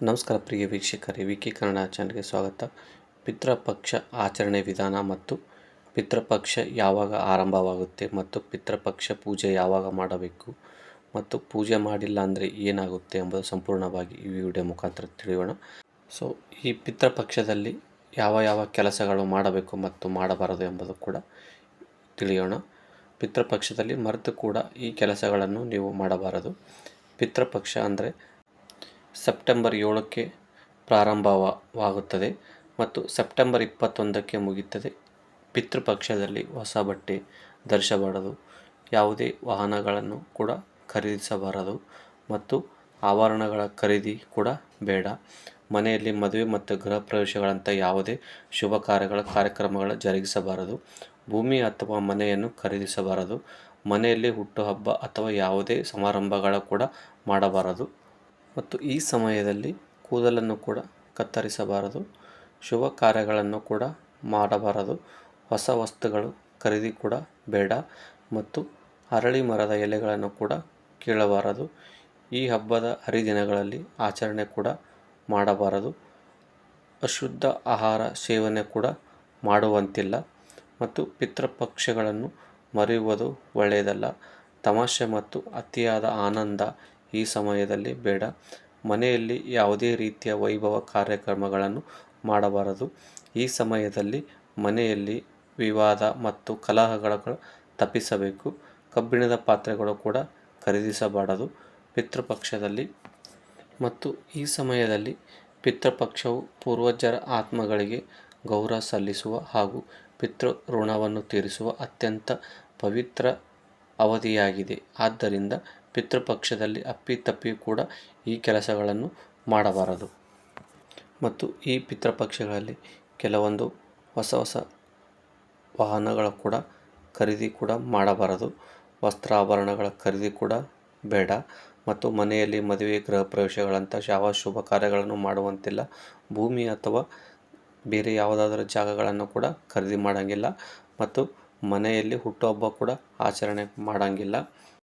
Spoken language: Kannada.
ನಮಸ್ಕಾರ ಪ್ರಿಯ ವೀಕ್ಷಕರೇ, ವಿಕಿ ಕನ್ನಡ ಚಾನಲ್ಗೆ ಸ್ವಾಗತ. ಪಿತೃಪಕ್ಷ ಆಚರಣೆ ವಿಧಾನ ಮತ್ತು ಪಿತೃಪಕ್ಷ ಯಾವಾಗ ಆರಂಭವಾಗುತ್ತೆ ಮತ್ತು ಪಿತೃಪಕ್ಷ ಪೂಜೆ ಯಾವಾಗ ಮಾಡಬೇಕು ಮತ್ತು ಪೂಜೆ ಮಾಡಿಲ್ಲ ಅಂದರೆ ಏನಾಗುತ್ತೆ ಎಂಬುದು ಸಂಪೂರ್ಣವಾಗಿ ಈ ವಿಡಿಯೋ ಮುಖಾಂತರ ತಿಳಿಯೋಣ. ಸೊ ಈ ಪಿತೃಪಕ್ಷದಲ್ಲಿ ಯಾವ ಯಾವ ಕೆಲಸಗಳು ಮಾಡಬೇಕು ಮತ್ತು ಮಾಡಬಾರದು ಎಂಬುದು ಕೂಡ ತಿಳಿಯೋಣ. ಪಿತೃಪಕ್ಷದಲ್ಲಿ ಮರೆತು ಕೂಡ ಈ ಕೆಲಸಗಳನ್ನು ನೀವು ಮಾಡಬಾರದು. ಪಿತೃಪಕ್ಷ ಅಂದರೆ ಸೆಪ್ಟೆಂಬರ್ ಏಳಕ್ಕೆ ಪ್ರಾರಂಭವಾಗುತ್ತದೆ ಮತ್ತು ಸೆಪ್ಟೆಂಬರ್ ಇಪ್ಪತ್ತೊಂದಕ್ಕೆ ಮುಗಿಯುತ್ತದೆ. ಪಿತೃಪಕ್ಷದಲ್ಲಿ ಹೊಸ ಬಟ್ಟೆ ಧರಿಸಬಾರದು. ಯಾವುದೇ ವಾಹನಗಳನ್ನು ಕೂಡ ಖರೀದಿಸಬಾರದು ಮತ್ತು ಆಭರಣಗಳ ಖರೀದಿ ಕೂಡ ಬೇಡ. ಮನೆಯಲ್ಲಿ ಮದುವೆ ಮತ್ತು ಗೃಹ ಪ್ರವೇಶಗಳಂಥ ಯಾವುದೇ ಶುಭ ಕಾರ್ಯಗಳ ಕಾರ್ಯಕ್ರಮಗಳ ಜರುಗಿಸಬಾರದು. ಭೂಮಿ ಅಥವಾ ಮನೆಯನ್ನು ಖರೀದಿಸಬಾರದು. ಮನೆಯಲ್ಲಿ ಹುಟ್ಟುಹಬ್ಬ ಅಥವಾ ಯಾವುದೇ ಸಮಾರಂಭಗಳ ಕೂಡ ಮಾಡಬಾರದು. ಮತ್ತು ಈ ಸಮಯದಲ್ಲಿ ಕೂದಲನ್ನು ಕೂಡ ಕತ್ತರಿಸಬಾರದು. ಶುಭ ಕಾರ್ಯಗಳನ್ನು ಕೂಡ ಮಾಡಬಾರದು. ಹೊಸ ವಸ್ತುಗಳು ಖರೀದಿ ಕೂಡ ಬೇಡ ಮತ್ತು ಅರಳಿ ಮರದ ಎಲೆಗಳನ್ನು ಕೂಡ ಕೀಳಬಾರದು. ಈ ಹಬ್ಬದ ಹರಿದಿನಗಳಲ್ಲಿ ಆಚರಣೆ ಕೂಡ ಮಾಡಬಾರದು. ಅಶುದ್ಧ ಆಹಾರ ಸೇವನೆ ಕೂಡ ಮಾಡುವಂತಿಲ್ಲ ಮತ್ತು ಪಿತೃಪಕ್ಷಗಳನ್ನು ಮರೆಯುವುದು ಒಳ್ಳೆಯದಲ್ಲ. ತಮಾಷೆ ಮತ್ತು ಅತಿಯಾದ ಆನಂದ ಈ ಸಮಯದಲ್ಲಿ ಬೇಡ. ಮನೆಯಲ್ಲಿ ಯಾವುದೇ ರೀತಿಯ ವೈಭವ ಕಾರ್ಯಕ್ರಮಗಳನ್ನು ಮಾಡಬಾರದು. ಈ ಸಮಯದಲ್ಲಿ ಮನೆಯಲ್ಲಿ ವಿವಾದ ಮತ್ತು ಕಲಹಗಳ ತಪ್ಪಿಸಬೇಕು. ಕಬ್ಬಿಣದ ಪಾತ್ರೆಗಳು ಕೂಡ ಖರೀದಿಸಬಾರದು. ಪಿತೃಪಕ್ಷದಲ್ಲಿ ಮತ್ತು ಈ ಸಮಯದಲ್ಲಿ ಪಿತೃಪಕ್ಷವು ಪೂರ್ವಜರ ಆತ್ಮಗಳಿಗೆ ಗೌರವ ಸಲ್ಲಿಸುವ ಹಾಗೂ ಪಿತೃ ಋಣವನ್ನು ತೀರಿಸುವ ಅತ್ಯಂತ ಪವಿತ್ರ ಅವಧಿಯಾಗಿದೆ. ಆದ್ದರಿಂದ ಪಿತೃಪಕ್ಷದಲ್ಲಿ ಅಪ್ಪಿತಪ್ಪಿ ಕೂಡ ಈ ಕೆಲಸಗಳನ್ನು ಮಾಡಬಾರದು. ಮತ್ತು ಈ ಪಿತೃಪಕ್ಷಗಳಲ್ಲಿ ಕೆಲವೊಂದು ಹೊಸ ಹೊಸ ವಾಹನಗಳ ಕೂಡ ಖರೀದಿ ಕೂಡ ಮಾಡಬಾರದು. ವಸ್ತ್ರಾಭರಣಗಳ ಖರೀದಿ ಕೂಡ ಬೇಡ. ಮತ್ತು ಮನೆಯಲ್ಲಿ ಮದುವೆ, ಗೃಹ ಪ್ರವೇಶಗಳಂಥ ಯಾವ ಶುಭ ಕಾರ್ಯಗಳನ್ನು ಮಾಡುವಂತಿಲ್ಲ. ಭೂಮಿ ಅಥವಾ ಬೇರೆ ಯಾವುದಾದರೂ ಜಾಗಗಳನ್ನು ಕೂಡ ಖರೀದಿ ಮಾಡೋಂಗಿಲ್ಲ. ಮತ್ತು ಮನೆಯಲ್ಲಿ ಹುಟ್ಟುಹಬ್ಬ ಕೂಡ ಆಚರಣೆ ಮಾಡೋಂಗಿಲ್ಲ.